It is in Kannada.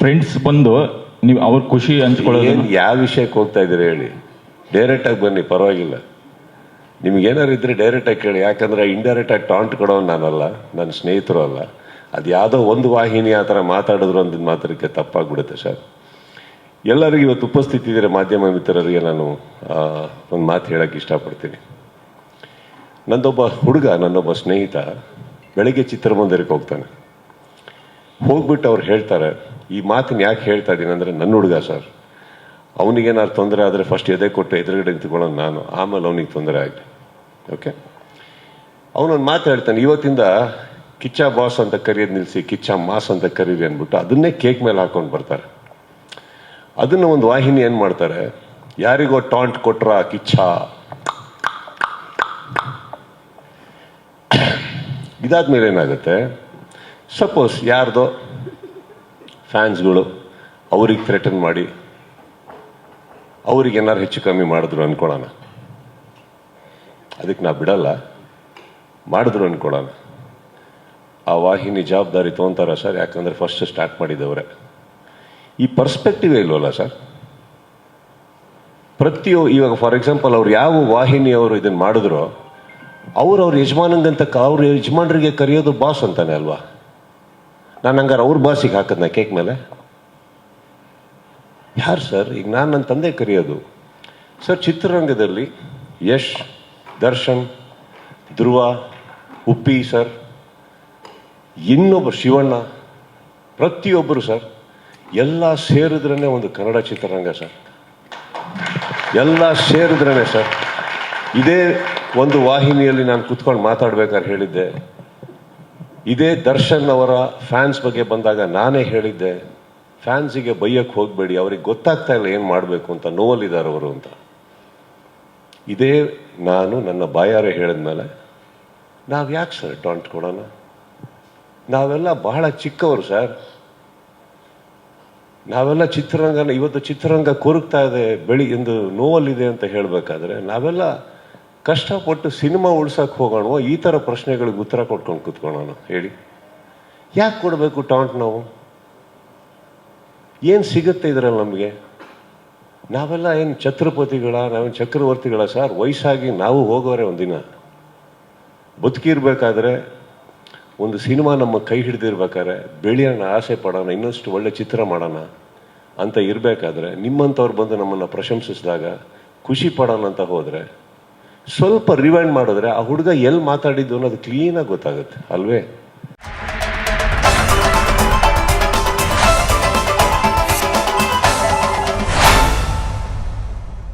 ಫ್ರೆಂಡ್ಸ್ ಬಂದು ನೀವು ಅವ್ರ ಖುಷಿ ಹಂಚ್ಕೊಳ್ಳೋದು ಯಾವ ವಿಷಯಕ್ಕೆ ಹೋಗ್ತಾ ಇದ್ದೀರಿ ಹೇಳಿ. ಡೈರೆಕ್ಟ್ ಆಗಿ ಬನ್ನಿ, ಪರವಾಗಿಲ್ಲ. ನಿಮ್ಗೆ ಏನಾರು ಇದ್ರೆ ಡೈರೆಕ್ಟ್ ಆಗಿ ಕೇಳಿ. ಯಾಕಂದ್ರೆ ಇಂಡೈರೆಕ್ಟ್ ಆಗಿ ಟಾಂಟ್ ಕೊಡೋನು ನಾನಲ್ಲ ನನ್ನ ಸ್ನೇಹಿತರು ಅಲ್ಲ. ಅದು ಯಾವುದೋ ಒಂದು ವಾಹಿನಿ ಆ ಥರ ಮಾತಾಡಿದ್ರು ಅಂದಿದ್ದ ಮಾತ್ರಕ್ಕೆ ತಪ್ಪಾಗ್ಬಿಡುತ್ತೆ ಸರ್. ಎಲ್ಲರಿಗೂ ಇವತ್ತು ಉಪಸ್ಥಿತಿ ಇದ್ದೀರ, ಮಾಧ್ಯಮ ಮಿತ್ರರಿಗೆ ನಾನು ಒಂದು ಮಾತು ಹೇಳೋಕ್ಕೆ ಇಷ್ಟಪಡ್ತೀನಿ. ನಂದೊಬ್ಬ ಹುಡುಗ ನನ್ನೊಬ್ಬ ಸ್ನೇಹಿತ, ಬೆಳಗ್ಗೆ ಚಿತ್ರಮಂದಿರಕ್ಕೆ ಹೋಗ್ತಾನೆ. ಹೋಗ್ಬಿಟ್ಟು ಅವ್ರು ಹೇಳ್ತಾರೆ ಈ ಮಾತಿನ ಯಾಕೆ ಹೇಳ್ತಾ ಇದ್ದೀನಿ ಅಂದರೆ ನನ್ನ ಹುಡುಗ ಸರ್. ಅವನಿಗೇನಾದ್ರು ತೊಂದರೆ ಆದರೆ ಫಸ್ಟ್ ಎದೆ ಕೊಟ್ಟು ಎದುರುಗಡೆ ನಿಂತ್ಕೊಳ್ಳೋನು ನಾನು. ಆಮೇಲೆ ಅವನಿಗೆ ತೊಂದರೆ ಆಗಲಿ ಓಕೆ ಅವನೊಂದು ಮಾತು ಹೇಳ್ತಾನೆ, ಇವತ್ತಿಂದ ಕಿಚ್ಚ ಬಾಸ್ ಅಂತ ಕರೆಯೋದು ನಿಲ್ಲಿಸಿ ಕಿಚ್ಚ ಮಾಸ್ ಅಂತ ಕರೀರಿ ಅಂದ್ಬಿಟ್ಟು ಅದನ್ನೇ ಕೇಕ್ ಮೇಲೆ ಹಾಕೊಂಡು ಬರ್ತಾರೆ. ಅದನ್ನು ಒಂದು ವಾಹಿನಿ ಏನು ಮಾಡ್ತಾರೆ? ಯಾರಿಗೋ ಟಾಂಟ್ ಕೊಟ್ರ ಕಿಚ್ಚ? ಇದಾದ್ಮೇಲೆ ಏನಾಗುತ್ತೆ? ಸಪೋಸ್ ಯಾರ್ದೋ ಫ್ಯಾನ್ಸ್ಗಳು ಅವ್ರಿಗೆ ಥ್ರೆಟನ್ ಮಾಡಿ, ಅವ್ರಿಗೆ ಏನಾರು ಹೆಚ್ಚು ಕಮ್ಮಿ ಮಾಡಿದ್ರು ಅನ್ಕೊಳ್ಳೋಣ. ಅದಕ್ಕೆ ನಾ ಬಿಡಲ್ಲ, ಮಾಡಿದ್ರು ಅನ್ಕೊಳ್ಳೋಣ. ಆ ವಾಹಿನಿ ಜವಾಬ್ದಾರಿ ತೊಗೊಂತಾರ ಸರ್, ಯಾಕಂದ್ರೆ ಫಸ್ಟ್ ಸ್ಟಾರ್ಟ್ ಮಾಡಿದವ್ರೆ. ಈ ಪರ್ಸ್ಪೆಕ್ಟಿವ್ ಇಲ್ವಲ್ಲ ಸರ್? ಪ್ರತಿಯೊ ಇವಾಗ ಫಾರ್ ಎಕ್ಸಾಂಪಲ್ ಅವ್ರು ಯಾವ ವಾಹಿನಿಯವರು ಇದನ್ನು ಮಾಡಿದ್ರು, ಅವ್ರು ಅವ್ರ ಯಜಮಾನಂಗಂತ ಅವ್ರ ಯಜಮಾನರಿಗೆ ಕರೆಯೋದು ಬಾಸ್ ಅಂತಾನೆ ಅಲ್ವಾ? ನಾನು ಹಂಗಾರೆ ಅವ್ರ ಬಾಸಿಗೆ ಹಾಕದ್ನ ಕೇಕ್ ಮೇಲೆ? ಯಾರು ಸರ್? ಈಗ ನಾನು ನನ್ನ ತಂದೆ ಕರೆಯೋದು. ಸರ್, ಚಿತ್ರರಂಗದಲ್ಲಿ ಯಶ್, ದರ್ಶನ್, ಧ್ರುವ, ಉಪ್ಪಿ ಸರ್ ಇನ್ನೊಬ್ಬರು ಶಿವಣ್ಣ, ಪ್ರತಿಯೊಬ್ಬರು ಸರ್, ಎಲ್ಲ ಸೇರಿದ್ರೇ ಒಂದು ಕನ್ನಡ ಚಿತ್ರರಂಗ ಸರ್. ಎಲ್ಲ ಸೇರಿದ್ರೇ ಸರ್. ಇದೇ ಒಂದು ವಾಹಿನಿಯಲ್ಲಿ ನಾನು ಕುತ್ಕೊಂಡು ಮಾತಾಡ್ಬೇಕಾದ್ರೆ ಹೇಳಿದ್ದೆ. ಇದೇ ದರ್ಶನ್ ಅವರ ಫ್ಯಾನ್ಸ್ ಬಗ್ಗೆ ಬಂದಾಗ ನಾನೇ ಹೇಳಿದ್ದೆ, ಫ್ಯಾನ್ಸಿಗೆ ಬೈಯಕ್ಕೆ ಹೋಗಬೇಡಿ, ಅವ್ರಿಗೆ ಗೊತ್ತಾಗ್ತಾ ಇಲ್ಲ ಏನು ಮಾಡಬೇಕು ಅಂತ, ನೋವಲ್ಲಿದ್ದಾರೆ ಅವರು ಅಂತ. ಇದೇ ನಾನು ನನ್ನ ಬಾಯಾರೆ ಹೇಳಿದ್ಮೇಲೆ, ನಾವು ಯಾಕೆ ಸರ್ ಟಾಂಟ್ ಕೊಡೋಣ? ನಾವೆಲ್ಲ ಬಹಳ ಚಿಕ್ಕವರು ಸರ್. ನಾವೆಲ್ಲ ಚಿತ್ರರಂಗನ, ಇವತ್ತು ಚಿತ್ರರಂಗ ಕೊರಗ್ತಾ ಇದೆ, ಬೆಳಿ ಎಂದು ನೋವಲ್ಲಿದೆ ಅಂತ ಹೇಳಬೇಕಾದ್ರೆ, ನಾವೆಲ್ಲ ಕಷ್ಟಪಟ್ಟು ಸಿನಿಮಾ ಉಳ್ಸಕ್ಕೆ ಹೋಗೋಣ ಈ ಥರ ಪ್ರಶ್ನೆಗಳಿಗೆ ಉತ್ತರ ಕೊಟ್ಕೊಂಡು ಕೂತ್ಕೊಳ್ಳೋಣ ಹೇಳಿ. ಯಾಕೆ ಕೊಡಬೇಕು ಟಾಂಟ್ ನಾವು? ಏನು ಸಿಗುತ್ತೆ ಇದರಲ್ಲಿ ನಮಗೆ? ನಾವೆಲ್ಲ ಏನು ಛತ್ರಪತಿಗಳ, ನಾವೇನು ಚಕ್ರವರ್ತಿಗಳ ಸರ್? ವಯಸ್ಸಾಗಿ ನಾವು ಹೋಗೋರೆ ಒಂದಿನ. ಬದುಕಿರ್ಬೇಕಾದ್ರೆ ಒಂದು ಸಿನಿಮಾ ನಮ್ಮ ಕೈ ಹಿಡಿದಿರ್ಬೇಕಾದ್ರೆ ಬೆಳೆಯೋಣ ಆಸೆ ಪಡೋಣ, ಇನ್ನಷ್ಟು ಒಳ್ಳೆ ಚಿತ್ರ ಮಾಡೋಣ ಅಂತ ಇರಬೇಕಾದ್ರೆ ನಿಮ್ಮಂಥವ್ರು ಬಂದು ನಮ್ಮನ್ನು ಪ್ರಶಂಸಿಸಿದಾಗ ಖುಷಿ ಪಡೋಣ ಅಂತ ಹೋದರೆ ಸ್ವಲ್ಪ ರಿವೈಂಡ್ ಮಾಡಿದ್ರೆ ಆ ಹುಡುಗ ಎಲ್ಲಿ ಮಾತಾಡಿದ್ದು ಅನ್ನೋದು ಕ್ಲೀನಾಗಿ ಗೊತ್ತಾಗುತ್ತೆ ಅಲ್ವೇ?